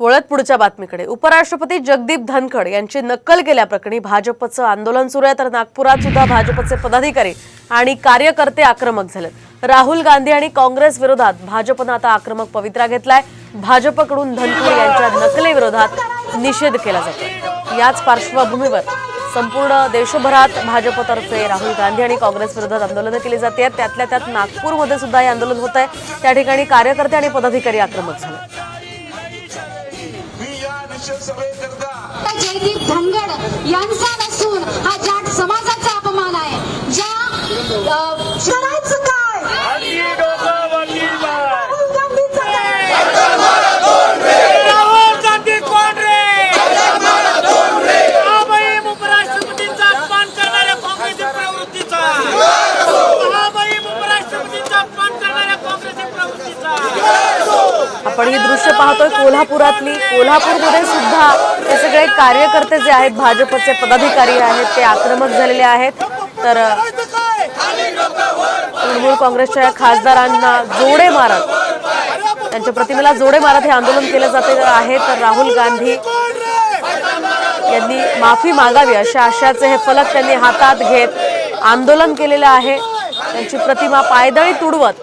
वळत पुढच्या बातमीकडे. उपराष्ट्रपती जगदीप धनखड यांची नक्कल केल्याप्रकरणी भाजपचं आंदोलन सुरू आहे. तर नागपुरात सुद्धा भाजपचे पदाधिकारी आणि कार्यकर्ते आक्रमक झालेत. राहुल गांधी आणि काँग्रेस विरोधात भाजपनं आता आक्रमक पवित्रा घेतलाय. भाजपकडून धनखड यांच्या नकलेविरोधात निषेध केला जातो याच पार्श्वभूमीवर संपूर्ण देशभरात भाजपतर्फे राहुल गांधी आणि काँग्रेस विरोधात आंदोलनं केली जाते. आहेत त्यातल्या त्यात नागपूरमध्ये सुद्धा हे आंदोलन होत आहे त्या ठिकाणी कार्यकर्ते आणि पदाधिकारी आक्रमक झाले जयदीप धनगड यांचा नसून हा आपण ही दृश्य पाहतोय कोल्हापुरातली. कोल्हापूरमध्ये सुद्धा हे सगळे कार्यकर्ते जे आहेत भाजपचे पदाधिकारी आहेत ते आक्रमक झालेले आहेत. तर तृणमूल काँग्रेसच्या या खासदारांना जोडे मारत त्यांच्या प्रतिमेला जोडे मारत हे आंदोलन केलं जाते आहे. तर राहुल गांधी यांनी माफी मागावी अशा आशाचे हे फलक त्यांनी हातात घेत आंदोलन केलेलं आहे. त्यांची प्रतिमा पायदळी तुडवत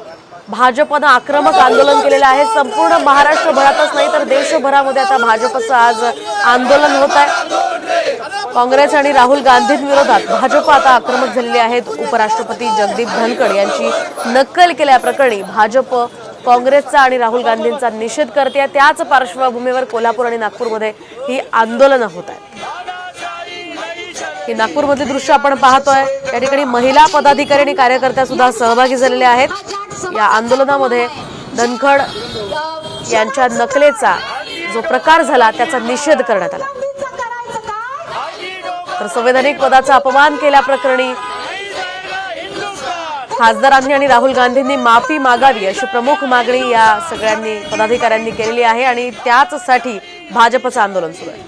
भाजपनं आक्रमक आंदोलन केलेलं आहे. संपूर्ण महाराष्ट्रभरातच नाही तर देशभरामध्ये आता भाजपचं आज आंदोलन होत आहे. काँग्रेस आणि राहुल गांधींविरोधात भाजप आता आक्रमक झालेली आहेत. उपराष्ट्रपती जगदीप धनखड यांची नक्कल केल्याप्रकरणी भाजप काँग्रेसचा आणि राहुल गांधींचा निषेध करते आहे. त्याच पार्श्वभूमीवर कोल्हापूर आणि नागपूरमध्ये ही आंदोलनं होत आहेत. ही नागपूरमधली दृश्य आपण पाहतोय. त्या ठिकाणी महिला पदाधिकारी आणि कार्यकर्त्या सुद्धा सहभागी झालेल्या आहेत. या आंदोलनामध्ये धनखड यांच्या नकलेचा जो प्रकार झाला त्याचा निषेध करण्यात आला. तर संवैधानिक पदाचा अपमान केल्याप्रकरणी खासदारांनी आणि राहुल गांधींनी माफी मागावी अशी प्रमुख मागणी या सगळ्यांनी पदाधिकाऱ्यांनी केलेली आहे आणि त्याचसाठी भाजपचं आंदोलन सुरू आहे.